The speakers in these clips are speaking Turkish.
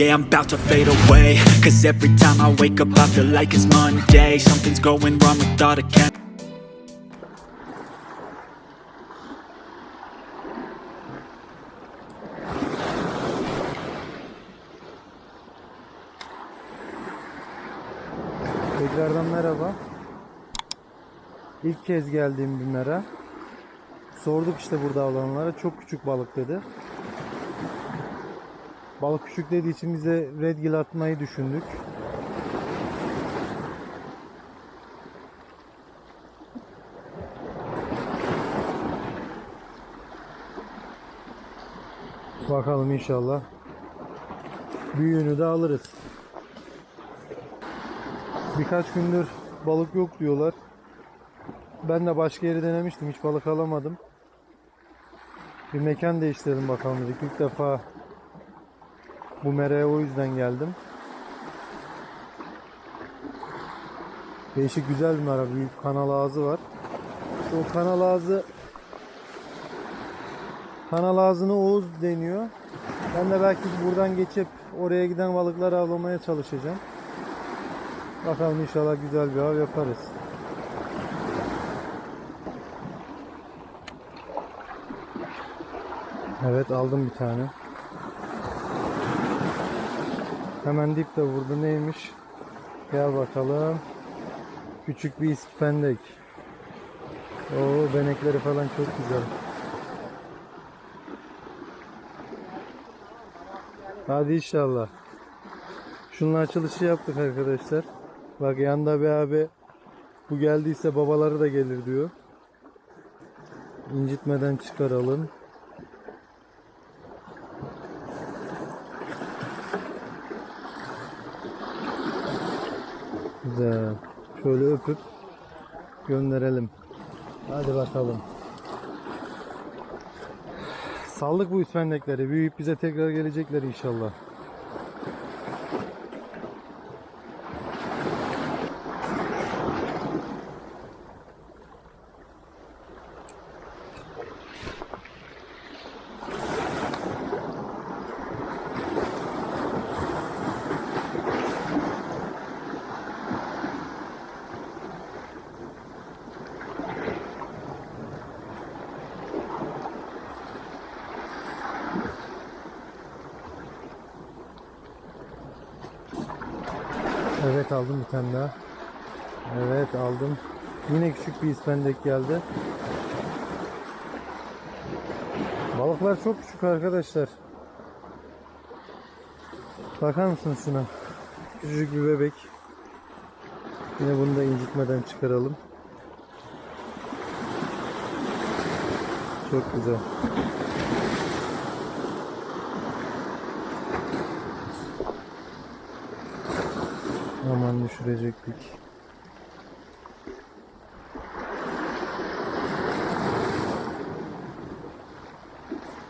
Yeah, I'm about to fade away Cause every time I wake up I feel like it's Monday Something's going wrong with all the chem Tekrardan merhaba. İlk kez geldiğim bir mera. Sorduk işte burada olanlara. Çok küçük balık dedi. Balık küçük dediği için bize redgill atmayı düşündük. Bakalım inşallah. Büyüğünü de alırız. Birkaç gündür balık yok diyorlar. Ben de başka yeri denemiştim. Hiç balık alamadım. Bir mekan değiştirelim bakalım dedik. İlk defa bu meraya o yüzden geldim. Değişik güzel bir mera. Büyük kanal ağzı var. İşte o kanal ağzı kanal ağzını Oğuz deniyor. Ben de belki buradan geçip oraya giden balıkları avlamaya çalışacağım. Bakalım inşallah güzel bir av yaparız. Evet aldım bir tane. Hemen dip de vurdu neymiş? Gel bakalım. Küçük bir ispendek. Oo benekleri falan çok güzel. Hadi inşallah. Şunun açılışı yaptık arkadaşlar. Bak yanda bir abi bu geldiyse babaları da gelir diyor. İncitmeden çıkaralım. Güzel. Şöyle öpüp gönderelim. Hadi bakalım. Sallık bu üsfendekleri. Büyüyüp bize tekrar gelecekler inşallah. Evet aldım bir tane daha. Evet aldım. Yine küçük bir ispendek geldi. Balıklar çok küçük arkadaşlar. Bakar mısın şuna? Küçücük bir bebek. Yine bunu da incitmeden çıkaralım. Çok güzel. Aman düşürecektik.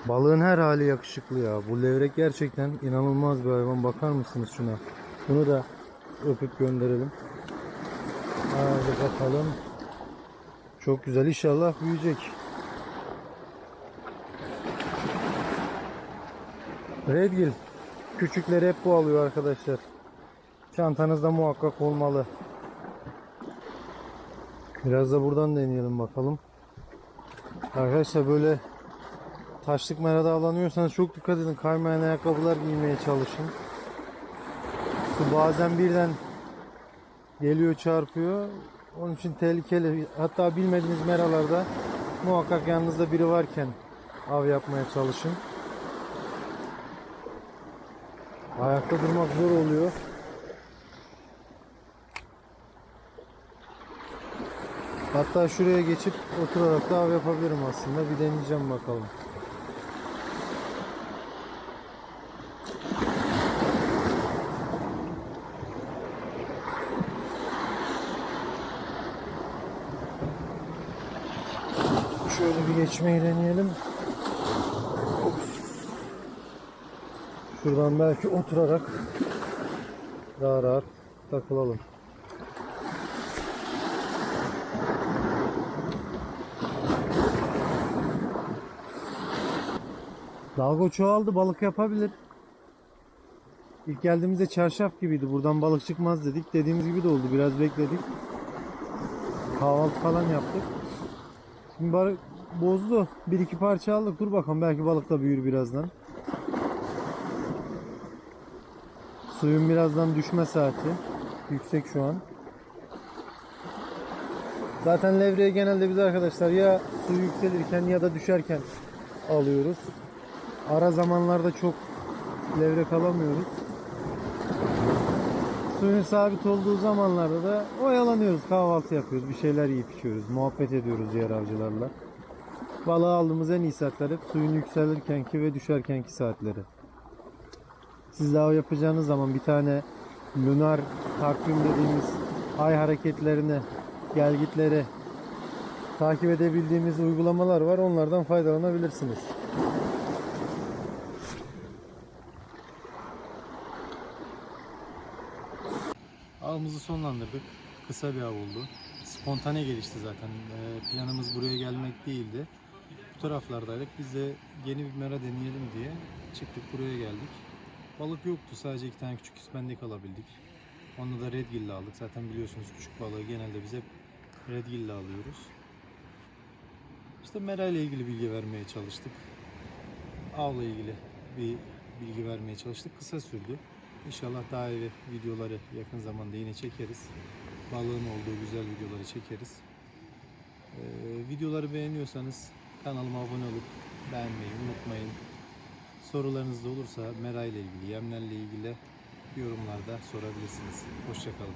Balığın her hali yakışıklı ya. Bu levrek gerçekten inanılmaz bir hayvan. Bakar mısınız şuna? Bunu da öpüp gönderelim. Hadi bakalım. Çok güzel. İnşallah büyüyecek. Redgill. Küçükleri hep bu alıyor arkadaşlar. Çantanızda muhakkak olmalı. Biraz da buradan deneyelim bakalım. Arkadaşlar böyle taşlık merada avlanıyorsanız çok dikkat edin. Kaymayan ayakkabılar giymeye çalışın. Su bazen birden geliyor çarpıyor. Onun için tehlikeli. Hatta bilmediğiniz meralarda muhakkak yanınızda biri varken av yapmaya çalışın. Ayakta durmak zor oluyor. Hatta şuraya geçip oturarak da av yapabilirim aslında. Bir deneyeceğim bakalım. Şöyle bir geçmeyi deneyelim. Şuradan belki oturarak daha rahat takılalım. Dalga çoğaldı balık yapabilir. İlk geldiğimizde çarşaf gibiydi. Buradan balık çıkmaz dedik. Dediğimiz gibi de oldu. Biraz bekledik. Kahvaltı falan yaptık. Şimdi balık bozdu. Bir iki parça aldık. Dur bakalım belki balık da büyür birazdan. Suyun birazdan düşme saati. Yüksek şu an. Zaten levreyi genelde biz arkadaşlar ya su yükselirken ya da düşerken alıyoruz. Ara zamanlarda çok levrek alamıyoruz. Suyun sabit olduğu zamanlarda da oyalanıyoruz, kahvaltı yapıyoruz, bir şeyler yiyip içiyoruz, muhabbet ediyoruz diğer avcılarla. Balığı aldığımız en iyi saatler hep suyun yükselirkenki ve düşerkenki saatleri. Siz av yapacağınız zaman bir tane lunar takvim dediğimiz ay hareketlerini, gelgitleri takip edebildiğimiz uygulamalar var. Onlardan faydalanabilirsiniz. Avımızı sonlandırdık. Kısa bir av oldu. Spontane gelişti zaten. Ee, planımız buraya gelmek değildi. Bu taraflardaydık. Biz de yeni bir mera deneyelim diye çıktık buraya geldik. Balık yoktu. Sadece iki tane küçük ispendik alabildik. Onu da redgill'le aldık. Zaten biliyorsunuz küçük balığı genelde biz hep redgill'le alıyoruz. İşte mera ile ilgili bilgi vermeye çalıştık. Avla ilgili bir bilgi vermeye çalıştık. Kısa sürdü. İnşallah daha iyi videoları yakın zamanda yine çekeriz. Balığın olduğu güzel videoları çekeriz. Ee, videoları beğeniyorsanız kanalıma abone olup beğenmeyi unutmayın. Sorularınız da olursa Mera ile ilgili, yemlerle ilgili yorumlarda sorabilirsiniz. Hoşçakalın.